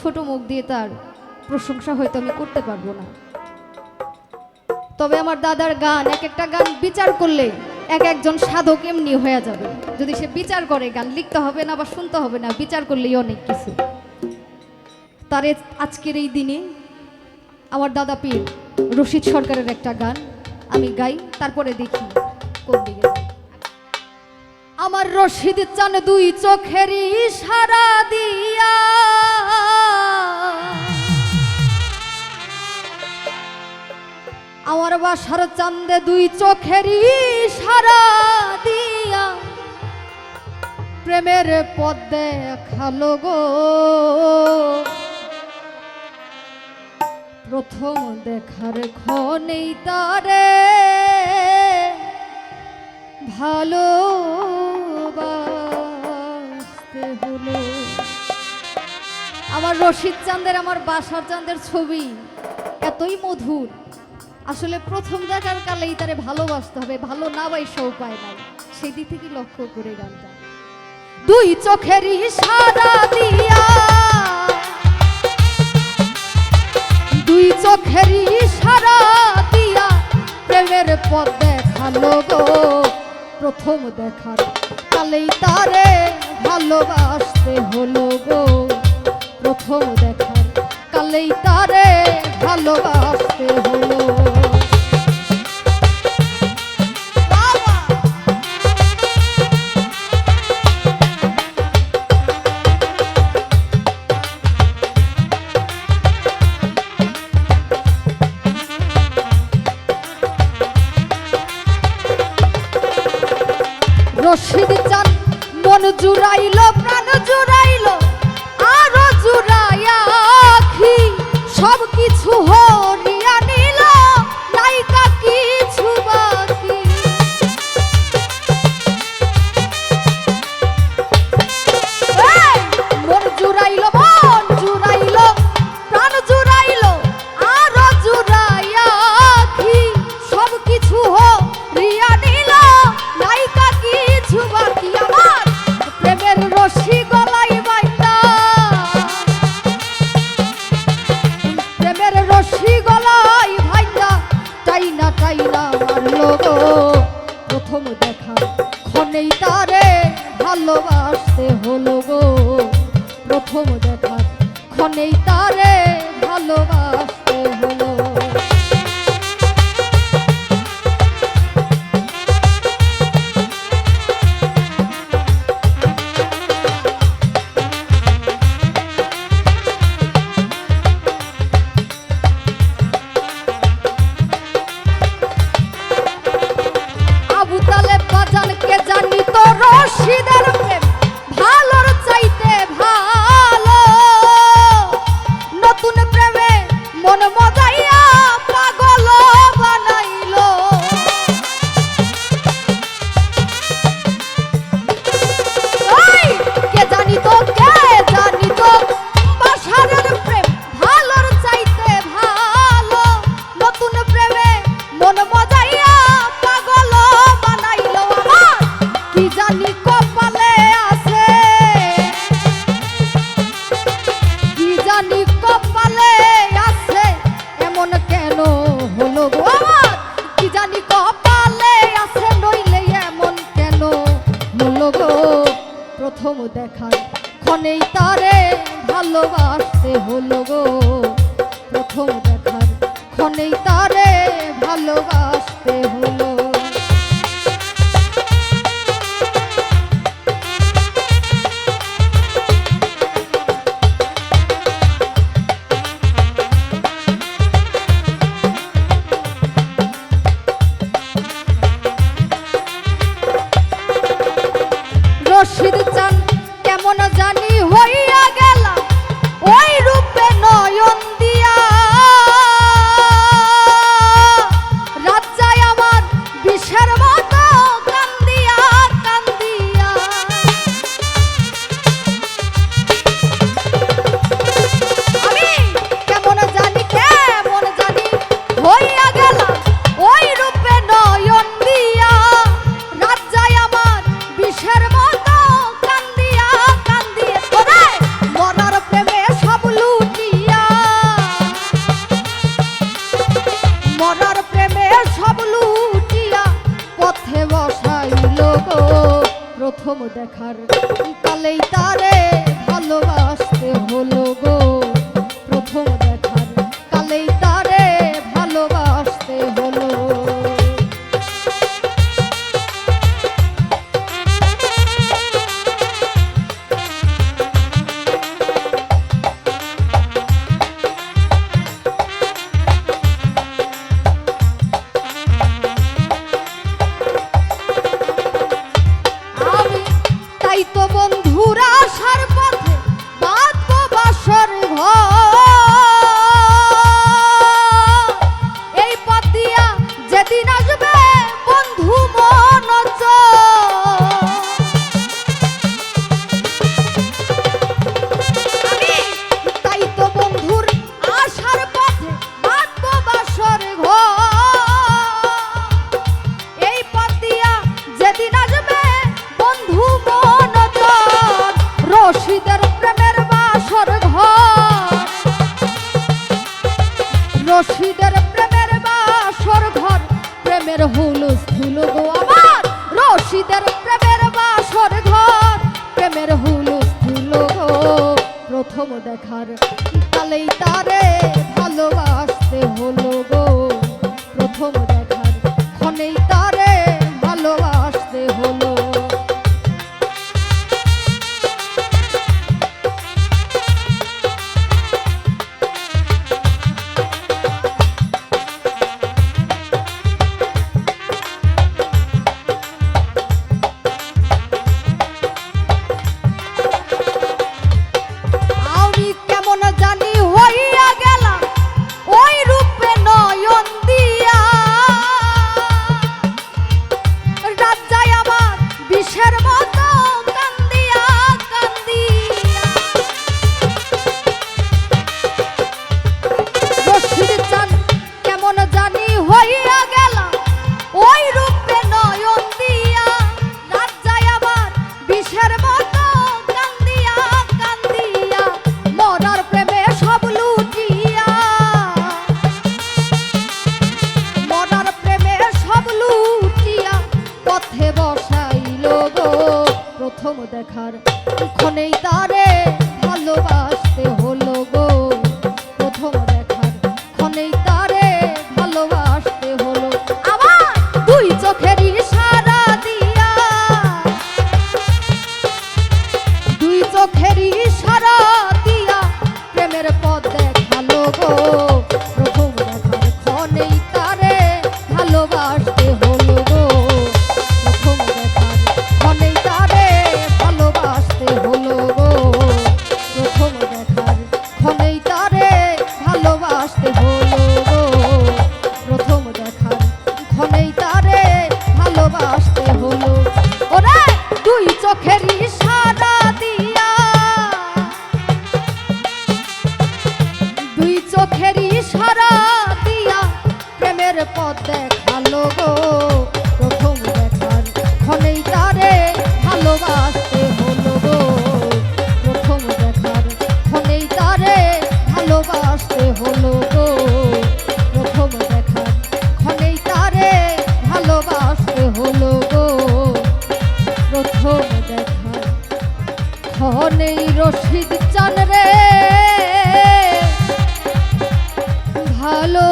ছোট মুখ দিয়ে তার প্রশংসা হয়তো আমি করতে পারব না। তবে আমার দাদার গান, এক একটা গান বিচার করলে এক একজন সাধক এমনি হয়ে যাবে। যদি সে বিচার করে, গান লিখতে হবে না বা শুনতে হবে না, বিচার করলেই অনেক কিছু। তার আজকের এই দিনে আমার দাদা পীর রশিদ সরকারের একটা গান আমি গাই, তারপরে দেখি কোন দিকে আমার রশিদ চান দুই চোখেরই সারা দিয়া। বাসার চান্দে দুই চোখেরই সারা দিয়া। প্রেমের পদ দেখাল গো। প্রথম দেখার ক্ষণেই তারে। ভালো হলো আমার রশিদ চাঁদের, আমার বাসার চাঁদের ছবি এতই মধুর। আসলে প্রথম দেখার কালেই তারে ভালোবাসতে হবে, ভালো না বাইসা উপায় নাই। সেই দিক থেকে লক্ষ্য করে গানটা। দুই চোখেরই সারা দিয়া, দুই চোখেরই সারা দিয়া প্রেমের পথ দেখাল গো। প্রথম দেখার কালেই তারে ভালোবাসতে হলো গো। প্রথম দেখার কালেই তারে ভালোবাসতে হলো টাইনা লোক প্রথম দেখা ক্ষণেই তারে ভালোবাসতে হলো গো। প্রথম দেখা ক্ষণেই তারে ভালোবাসতে হলো। প্রথম দেখার কালেই তারে ভালোবাসতে হলো গো। প্রথম দেখার কালেই তার রশিদের প্রেমের বাসর ঘর। রশিদের প্রেমের বাসর ঘর, প্রেমের হুলুস ধুলু গো আমার রশিদের প্রেমের বাসর ঘর, প্রেমের হুলুস ধুলু গো প্রথম দেখার তালেই তারে ভালোবাসতে হলো গো। প্রথম দেখার ক্ষণেই তারে ভালোবাসতে হলো গো দেখা ধনেই রশিদ চান রে। ভালো